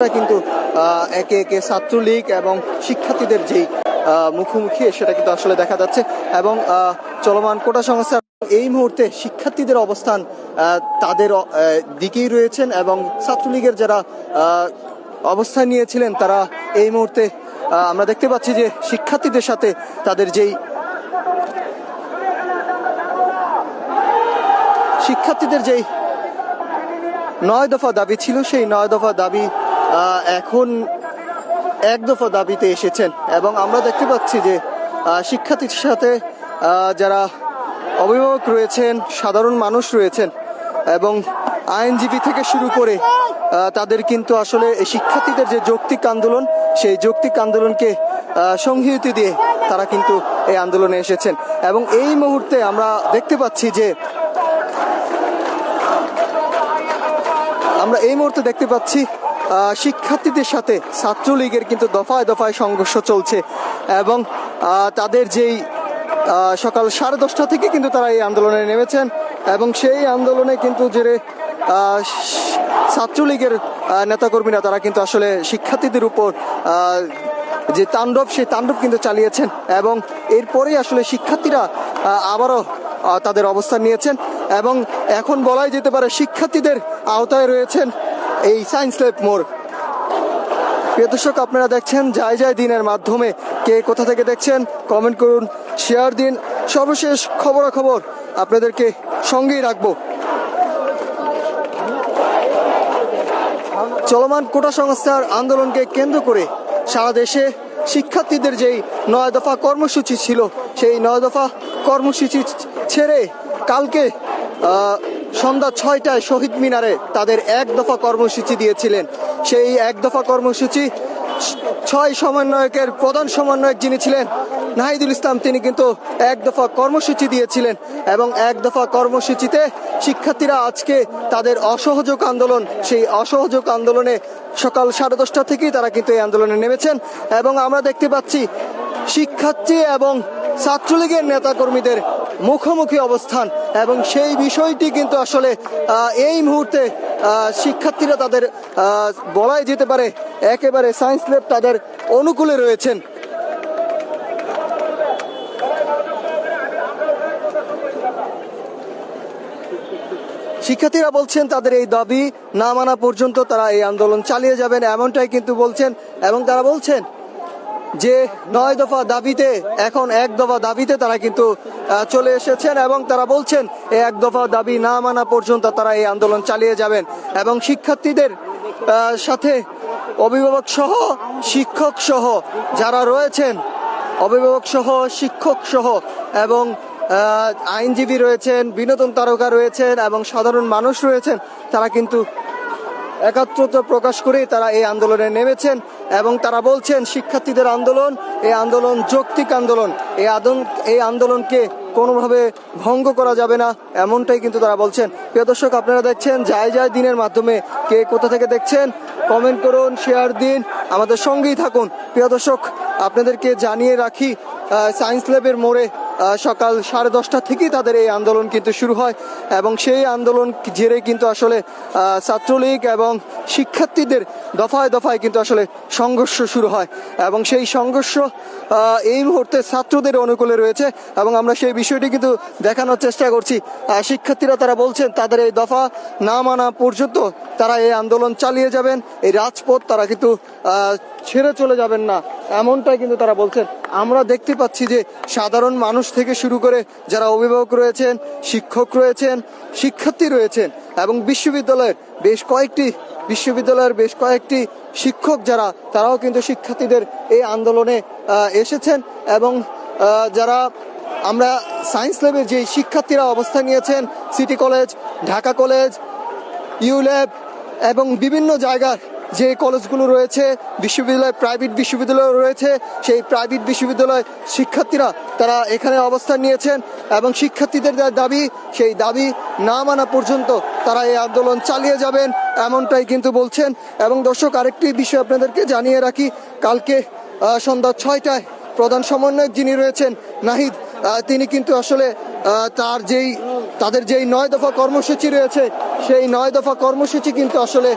কিন্তু একে একে ছাত্রলীগ এবং শিক্ষার্থীদের যেই মুখোমুখি, সেটা কিন্তু আসলে দেখা যাচ্ছে। এবং চলমান কোটা সংস্থার এই মুহূর্তে শিক্ষার্থীদের অবস্থান তাদের দিকেই রয়েছেন এবং ছাত্রলীগের যারা অবস্থান নিয়েছিলেন, তারা এই মুহূর্তে আমরা দেখতে পাচ্ছি যে শিক্ষার্থীদের সাথে তাদের যেই শিক্ষার্থীদের যেই নয় দফা দাবি ছিল, সেই নয় দফা দাবি এখন এক দফা দাবিতে এসেছেন এবং আমরা দেখতে পাচ্ছি যে শিক্ষার্থীর সাথে যারা অভিভাবক রয়েছেন, সাধারণ মানুষ রয়েছেন এবং আইনজীবী থেকে শুরু করে তাদের কিন্তু আসলে শিক্ষার্থীদের যে যৌক্তিক আন্দোলন, সেই যৌক্তিক আন্দোলনকে সংহিতি দিয়ে তারা কিন্তু এই আন্দোলনে এসেছেন। এবং এই মুহূর্তে আমরা দেখতে পাচ্ছি যে, আমরা এই মুহূর্তে দেখতে পাচ্ছি শিক্ষার্থীদের সাথে ছাত্রলীগের কিন্তু দফায় দফায় সংঘর্ষ চলছে এবং তাদের যেই সকাল সাড়ে দশটা থেকে কিন্তু তারা এই আন্দোলনে নেমেছেন এবং সেই আন্দোলনে কিন্তু যে ছাত্রলীগের নেতাকর্মীরা তারা কিন্তু আসলে শিক্ষার্থীদের উপর যে তাণ্ডব, সেই তাণ্ডব কিন্তু চালিয়েছেন এবং এরপরেই আসলে শিক্ষার্থীরা আবারও তাদের অবস্থান নিয়েছেন এবং এখন বলাই যেতে পারে শিক্ষার্থীদের আওতায় রয়েছেন এই সায়েন্স ল্যাব মোড়। প্রিয় দর্শক, আপনারা দেখছেন যায় যায় দিনের মাধ্যমে। কে কোথা থেকে দেখছেন কমেন্ট করুন শেয়ার দিন। সর্বশেষ খবরাখবর আপনাদেরকে সঙ্গেই রাখব। চলমান কোটা সংস্থার আন্দোলনকে কেন্দ্র করে সারা দেশে শিক্ষার্থীদের যেই নয় দফা কর্মসূচি ছিল, সেই নয় দফা কর্মসূচি ছেড়ে কালকে সন্ধ্যা ছয়টায় শহীদ মিনারে তাদের এক দফা কর্মসূচি দিয়েছিলেন। সেই এক দফা কর্মসূচি ছয় সমন্বয়কের প্রধান সমন্বয়ক যিনি ছিলেন, নাহিদুল ইসলাম, তিনি কিন্তু এক দফা কর্মসূচি দিয়েছিলেন এবং এক দফা কর্মসূচিতে শিক্ষার্থীরা আজকে তাদের অসহযোগ আন্দোলন, সেই অসহযোগ আন্দোলনে সকাল সাড়ে দশটা থেকেই তারা কিন্তু এই আন্দোলনে নেমেছেন এবং আমরা দেখতে পাচ্ছি শিক্ষার্থী এবং ছাত্রলীগের নেতাকর্মীদের মুখোমুখি অবস্থান। এবং সেই বিষয়টি কিন্তু আসলে এই মুহূর্তে শিক্ষার্থীরা তাদের বলাই যেতে পারে একেবারে সায়েন্স ল্যাব তাদের অনুকূলে রয়েছেন। শিক্ষার্থীরা বলছেন, তাদের এই দাবি না মানা পর্যন্ত তারা এই আন্দোলন চালিয়ে যাবেন, এমনটাই কিন্তু বলছেন এবং তারা বলছেন যে নয় দফা দাবিতে, এখন এক দফা দাবিতে তারা কিন্তু চলে এসেছেন এবং তারা বলছেন, এই এক দফা দাবি না মানা পর্যন্ত তারা এই আন্দোলন চালিয়ে যাবেন। এবং শিক্ষার্থীদের সাথে অভিভাবক সহ, শিক্ষক সহ যারা রয়েছেন, অভিভাবক সহ, শিক্ষক সহ এবং আইনজীবী রয়েছেন, বিনোদন তারকা রয়েছেন এবং সাধারণ মানুষ রয়েছেন, তারা কিন্তু একাত্রতা প্রকাশ করেই তারা এই আন্দোলনে নেমেছেন এবং তারা বলছেন, শিক্ষার্থীদের আন্দোলন, এই আন্দোলন যৌক্তিক আন্দোলন। এই আন্দোলন এই আন্দোলনকে কোনোভাবে ভঙ্গ করা যাবে না। এমনটাই কিন্তু তারা বলছেন। প্রিয় দর্শক, আপনারা দেখছেন যায় যায় দিনের মাধ্যমে কে কোথা থেকে দেখছেন? কমেন্ট করুন, শেয়ার দিন, আমাদের সঙ্গেই থাকুন। প্রিয় দর্শক, আপনাদেরকে জানিয়ে রাখি সায়েন্স ল্যাবের মোড়ে সকাল সাড়ে দশটা থেকেই তাদের এই আন্দোলন কিন্তু শুরু হয় এবং সেই আন্দোলন জেরে কিন্তু আসলে ছাত্রলীগ এবং শিক্ষার্থীদের দফায় দফায় কিন্তু আসলে সংঘর্ষ শুরু হয় এবং সেই সংঘর্ষ এই মুহূর্তে ছাত্রদের অনুকূলে রয়েছে এবং আমরা সেই বিষয়টি কিন্তু দেখানোর চেষ্টা করছি। শিক্ষার্থীরা তারা বলছেন, তাদের এই দফা না মানা পর্যন্ত তারা এই আন্দোলন চালিয়ে যাবেন, এই রাজপথ তারা কিন্তু ছেড়ে চলে যাবেন না। এমনটাই কিন্তু তারা বলছেন। আমরা দেখতে পাচ্ছি যে সাধারণ মানুষ থেকে শুরু করে যারা অভিভাবক রয়েছেন, শিক্ষক রয়েছেন, শিক্ষার্থী রয়েছেন এবং বিশ্ববিদ্যালয়ের বেশ কয়েকটি, বিশ্ববিদ্যালয়ের বেশ কয়েকটি শিক্ষক যারা, তারাও কিন্তু শিক্ষার্থীদের এই আন্দোলনে এসেছেন এবং যারা আমরা সায়েন্স ল্যাবের যে শিক্ষার্থীরা অবস্থান নিয়েছেন, city college, Dhaka college ULAB এবং বিভিন্ন জায়গার যে কলেজগুলো রয়েছে, বিশ্ববিদ্যালয় প্রাইভেট বিশ্ববিদ্যালয় রয়েছে, সেই প্রাইভেট বিশ্ববিদ্যালয় শিক্ষার্থীরা তারা এখানে অবস্থান নিয়েছেন এবং শিক্ষার্থীদের দাবি, সেই দাবি না মানা পর্যন্ত তারা এই আন্দোলন চালিয়ে যাবেন এমনটাই কিন্তু বলছেন। এবং দর্শক, আরেকটি বিষয় আপনাদেরকে জানিয়ে রাখি, কালকে সন্ধ্যা ছয়টায় প্রধান সমন্বয়ক যিনি রয়েছেন, নাহিদ তিনি কিন্তু আসলে তার যেই, তাদের যেই নয় দফা কর্মসূচি রয়েছে, সেই নয় দফা কর্মসূচি কিন্তু আসলে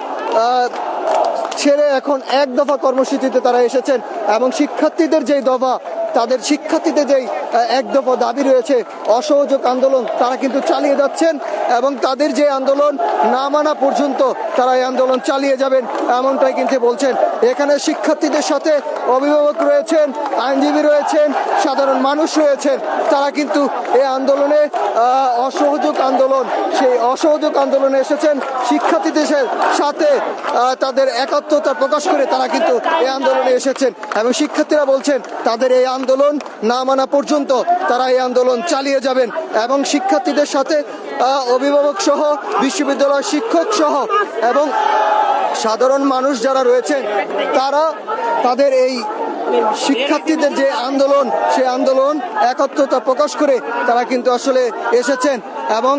ছেড়ে এখন এক দফা কর্মসূচিতে তারা এসেছেন এবং শিক্ষার্থীদের যেই দফা তাদের শিক্ষার্থীদের যেই এক দফা দাবি রয়েছে, অসহযোগ আন্দোলন তারা কিন্তু চালিয়ে যাচ্ছেন এবং তাদের যে আন্দোলন না মানা পর্যন্ত তারা এই আন্দোলন চালিয়ে যাবেন এমনটাই কিন্তু বলছেন। এখানে শিক্ষার্থীদের সাথে অভিভাবক রয়েছেন, আইনজীবী রয়েছেন, সাধারণ মানুষ রয়েছেন, তারা কিন্তু এই আন্দোলনে অসহযোগ আন্দোলন, সেই অসহযোগ আন্দোলনে এসেছেন। শিক্ষার্থীদের সাথে তাদের একাত্মতা প্রকাশ করে তারা কিন্তু এই আন্দোলনে এসেছেন এবং শিক্ষার্থীরা বলছেন, তাদের এই আন্দোলন না মানা পর্যন্ত তারা এই আন্দোলন চালিয়ে যাবেন এবং শিক্ষার্থীদের সাথে অভিভাবক সহ বিশ্ববিদ্যালয় শিক্ষক সহ এবং সাধারণ মানুষ যারা রয়েছেন, তারা তাদের এই শিক্ষার্থীদের যে আন্দোলন সেই আন্দোলন একত্রতা প্রকাশ করে তারা কিন্তু আসলে এসেছেন এবং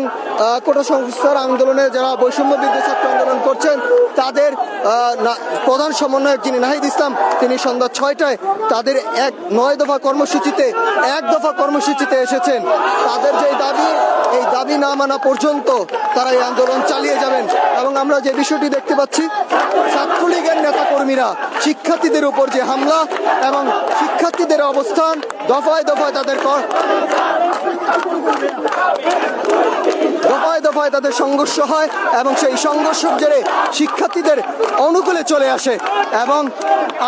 কোটা সংস্থার আন্দোলনে যারা বৈষম্য বিরোধী ছাত্র আন্দোলন করছেন, তাদের প্রধান সমন্বয়ক যিনি নাহিদ ইসলাম, তিনি সন্ধ্যা ছয়টায় তাদের এক, নয় দফা কর্মসূচিতে, এক দফা কর্মসূচিতে এসেছেন। তাদের যে দাবি, এই দাবি না মানা পর্যন্ত তারা এই আন্দোলন চালিয়ে যাবেন। এবং আমরা যে বিষয়টি দেখতে পাচ্ছি, ছাত্রলীগের নেতাকর্মীরা, শিক্ষার্থীদের উপর যে হামলা এবং শিক্ষার্থীদের অবস্থান দফায় দফায় তাদের কর- দফায় দফায় তাদের সংঘর্ষ হয় এবং সেই সংঘর্ষের জেরে শিক্ষার্থীদের অনুকূলে চলে আসে। এবং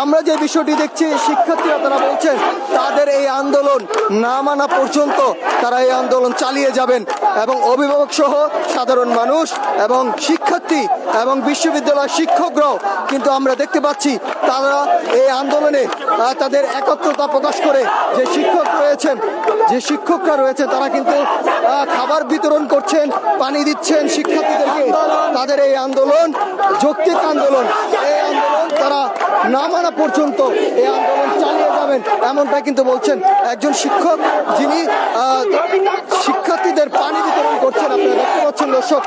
আমরা যে বিষয়টি দেখছি, শিক্ষার্থীরা তারা বলছেন, তাদের এই আন্দোলন না মানা পর্যন্ত তারা এই আন্দোলন চালিয়ে যাবেন এবং অভিভাবক সহ সাধারণ মানুষ এবং শিক্ষার্থী এবং বিশ্ববিদ্যালয় শিক্ষকরাও কিন্তু আমরা দেখতে পাচ্ছি, তারা এই আন্দোলনে তাদের একত্রতা প্রকাশ করে যে শিক্ষক রয়েছেন, যে শিক্ষকরা রয়েছে, তারা কিন্তু খাবার বিতরণ করছেন, পানি দিচ্ছেন শিক্ষার্থীদেরকে। তাদের এই আন্দোলন, যৌক্তিক আন্দোলন, এই আন্দোলন তারা না মানা পর্যন্ত এই আন্দোলন চালিয়ে যাবেন এমনটা কিন্তু বলছেন একজন শিক্ষক যিনি শিক্ষার্থীদের পানি বিতরণ করছেন। আপনারা দেখতে পাচ্ছেন দর্শক।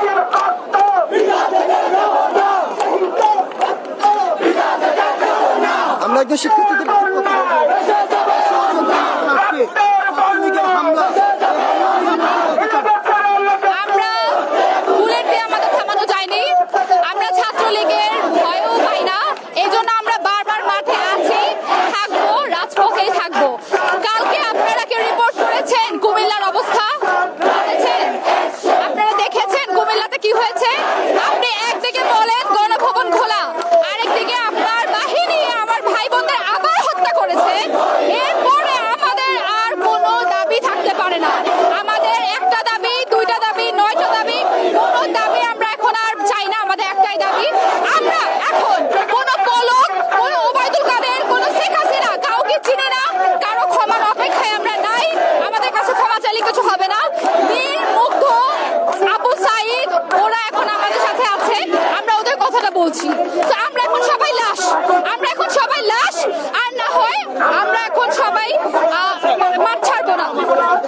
আমরা একজন শিক্ষার্থীদের কথা বলব। আজকে ছাত্রলীগের হামলা আমরা বুলেট দিয়ে আমাদের থামানো যায়নি আমরা ছাত্রলীগের ভয়ও পাই না এই জন্য আমরা বারবার মাঠে আছি থাকব রাজপথেই থাকব কালকে আপনারা কেউ রিপোর্ট করেছেন কুমিল্লার অবস্থা করেছেন? আপনারা দেখেছেন কুমিল্লাতে কি হয়েছে আপনি একদিকে বলেন গণভবন খোলা আরেকদিকে আপনার বাহিনী আমার ভাই বোনদের আবার হত্যা করেছে এরপরে আমাদের আর কোনো দাবি থাকতে পারে না আমাদের একটা দাবি দুইটা দাবি নয়টা দাবি কোনো দাবি আমরা এখন আর চাই না আমাদের একটাই দাবি আমরা এখন কোনো পলক কোনো ওবায়দুল কাদের কোনো শেখ হাসিনা কাউকে চিনি না কারও ক্ষমার অপেক্ষায় আমরা নাই আমাদের কাছে ক্ষমা চাইলে কিছু হবে না বীর মুগ্ধ আবু সাইদ ওরা এখন আমাদের সাথে আছে আমরা ওদের কথাটা বলছি তো আমরা এখন সবাই লাশ আমরা এখন সবাই লাশ আর না হয় আমরা এখন সবাই আহ, মাঠ ছাড়বো না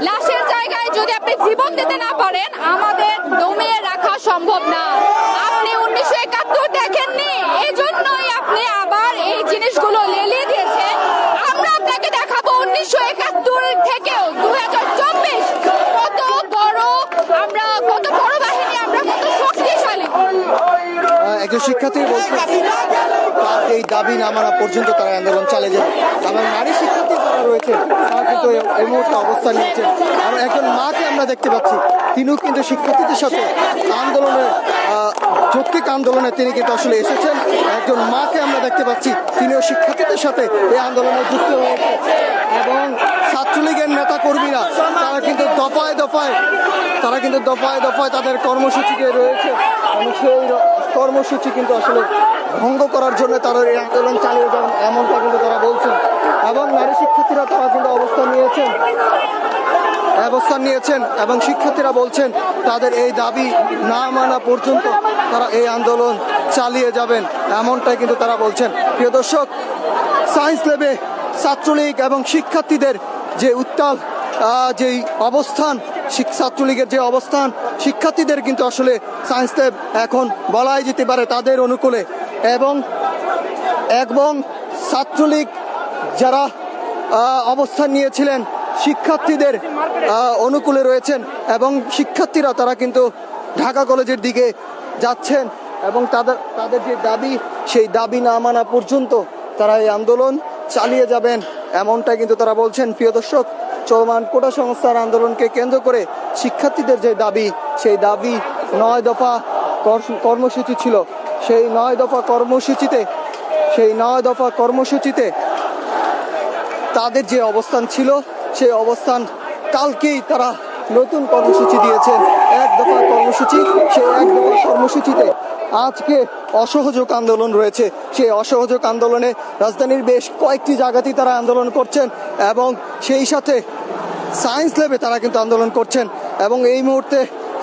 লাশের জায়গায় যদি আপনি জীবন দিতে না পারেন আমাদের দমিয়ে রাখা সম্ভব না। আপনি উনিশশো একাত্তর দেখেননি? এই জন্যই আপনি আবার এই জিনিসগুলো লেলিয়ে দিয়েছেন। আমরা আপনাকে দেখাবো উনিশশো একাত্তর থেকেও দু হাজার চব্বিশ। কত বড় আমরা, কত বড় বাহিনী, আমরা কত শক্তিশালী। একজন শিক্ষার্থী বলছেন তার এই দাবি না মানা পর্যন্ত তারা আন্দোলন চালিয়ে যায় এবং নারী শিক্ষার্থী যারা রয়েছে, তারা কিন্তু এই- মুহূর্তে অবস্থান নিয়েছেন আর একজন মাকে আমরা দেখতে পাচ্ছি, তিনিও কিন্তু শিক্ষার্থীদের সাথে আন্দোলনের যৌক্তিক আন্দোলনে তিনি কিন্তু আসলে এসেছেন। একজন মাকে আমরা দেখতে পাচ্ছি, তিনিও শিক্ষার্থীদের সাথে এই আন্দোলনে যুক্ত হয়েছে। এবং কর্মীরা তারা কিন্তু দফায় দফায়, তারা কিন্তু দফায় দফায় তাদের কর্মসূচিতে রয়েছে। সেই কর্মসূচি কিন্তু আসলে ভঙ্গ করার জন্য তারা এই আন্দোলন চালিয়ে যান, এমনটা কিন্তু তারা বলছেন। এবং নারী শিক্ষার্থীরা তারা কিন্তু অবস্থান নিয়েছেন। অবস্থান নিয়েছেন এবং শিক্ষার্থীরা বলছেন, তাদের এই দাবি না মানা পর্যন্ত তারা এই আন্দোলন চালিয়ে যাবেন, এমনটাই কিন্তু তারা বলছেন। প্রিয় দর্শক, সায়েন্স ল্যাবে ছাত্রলীগ এবং শিক্ষার্থীদের যে উত্তাল যেই অবস্থান ছাত্রলীগের যে অবস্থান, শিক্ষার্থীদের কিন্তু আসলে সায়েন্স এখন বলাই যেতে পারে তাদের অনুকূলে। এবং এবং ছাত্রলীগ যারা অবস্থান নিয়েছিলেন, শিক্ষার্থীদের অনুকূলে রয়েছেন এবং শিক্ষার্থীরা তারা কিন্তু ঢাকা কলেজের দিকে যাচ্ছেন এবং তাদের তাদের যে দাবি, সেই দাবি না মানা পর্যন্ত তারা এই আন্দোলন চালিয়ে যাবেন এমনটা কিন্তু তারা বলছেন। প্রিয় দর্শক চলমান কোটা সংস্থার আন্দোলনকে কেন্দ্র করে শিক্ষার্থীদের যে দাবি, সেই দাবি নয় দফা কর- কর্মসূচি ছিল। সেই নয় দফা কর্মসূচিতে, সেই নয় দফা কর্মসূচিতে তাদের যে অবস্থান ছিল, সেই অবস্থান কালকেই তারা নতুন কর্মসূচি দিয়েছেন এক দফা কর্মসূচি, সেই এক দফা কর্মসূচিতে আজকে অসহযোগ আন্দোলন রয়েছে। সেই অসহযোগ আন্দোলনে রাজধানীর বেশ কয়েকটি জায়গাতেই তারা আন্দোলন করছেন এবং সেই সাথে সায়েন্স ল্যাবে তারা কিন্তু আন্দোলন করছেন এবং এই মুহূর্তে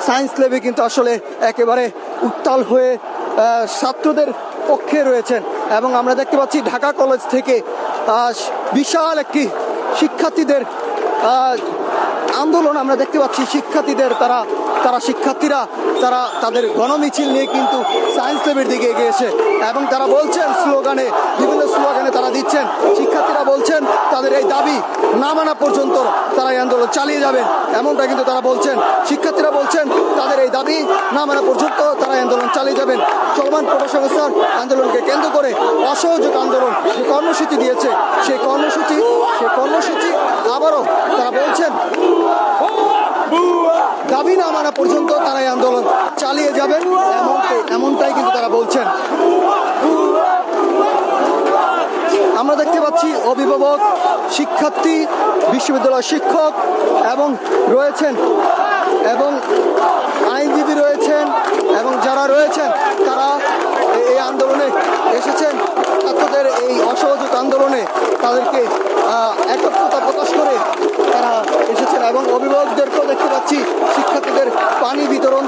সায়েন্স ল্যাবে কিন্তু আসলে একেবারে উত্তাল হয়ে ছাত্রদের পক্ষে রয়েছেন এবং আমরা দেখতে পাচ্ছি ঢাকা কলেজ থেকে বিশাল একটি শিক্ষার্থীদের আন্দোলন আমরা দেখতে পাচ্ছি শিক্ষার্থীদের তারা তারা শিক্ষার্থীরা, তারা তাদের গণমিছিল নিয়ে কিন্তু সায়েন্স ল্যাবের দিকে এগিয়েছে এবং তারা বলছেন স্লোগানে, বিভিন্ন স্লোগানে তারা দিচ্ছেন। শিক্ষার্থীরা বলছেন, তাদের এই দাবি না মানা পর্যন্ত তারা এই আন্দোলন চালিয়ে যাবেন। এমনটা কিন্তু তারা বলছেন। শিক্ষার্থীরা বলছেন, তাদের এই দাবি না মানা পর্যন্ত তারা আন্দোলন চালিয়ে যাবেন। চলমান কোটা আন্দোলনকে কেন্দ্র করে অসহযোগ আন্দোলন যে কর্মসূচি দিয়েছে, সেই কর্মসূচি সেই কর্মসূচি আবারও তারা বলছেন না মানা পর্যন্ত তারা এই আন্দোলন চালিয়ে যাবেন। এমনটাই এমনটাই কিন্তু তারা বলছেন। আমরা দেখতে পাচ্ছি অভিভাবক, শিক্ষার্থী বিশ্ববিদ্যালয় শিক্ষক এবং রয়েছেন এবং আইনজীবী রয়েছেন এবং যারা রয়েছেন, তারা এই আন্দোলনে এসেছেন। ছাত্রদের এই অসহযোগ আন্দোলনে তাদেরকে একত্রতা প্রকাশ করে তারা এসেছেন এবং অভিভাবকদেরকেও দেখতে পাচ্ছি, শিক্ষার্থীদের পানি বিতরণ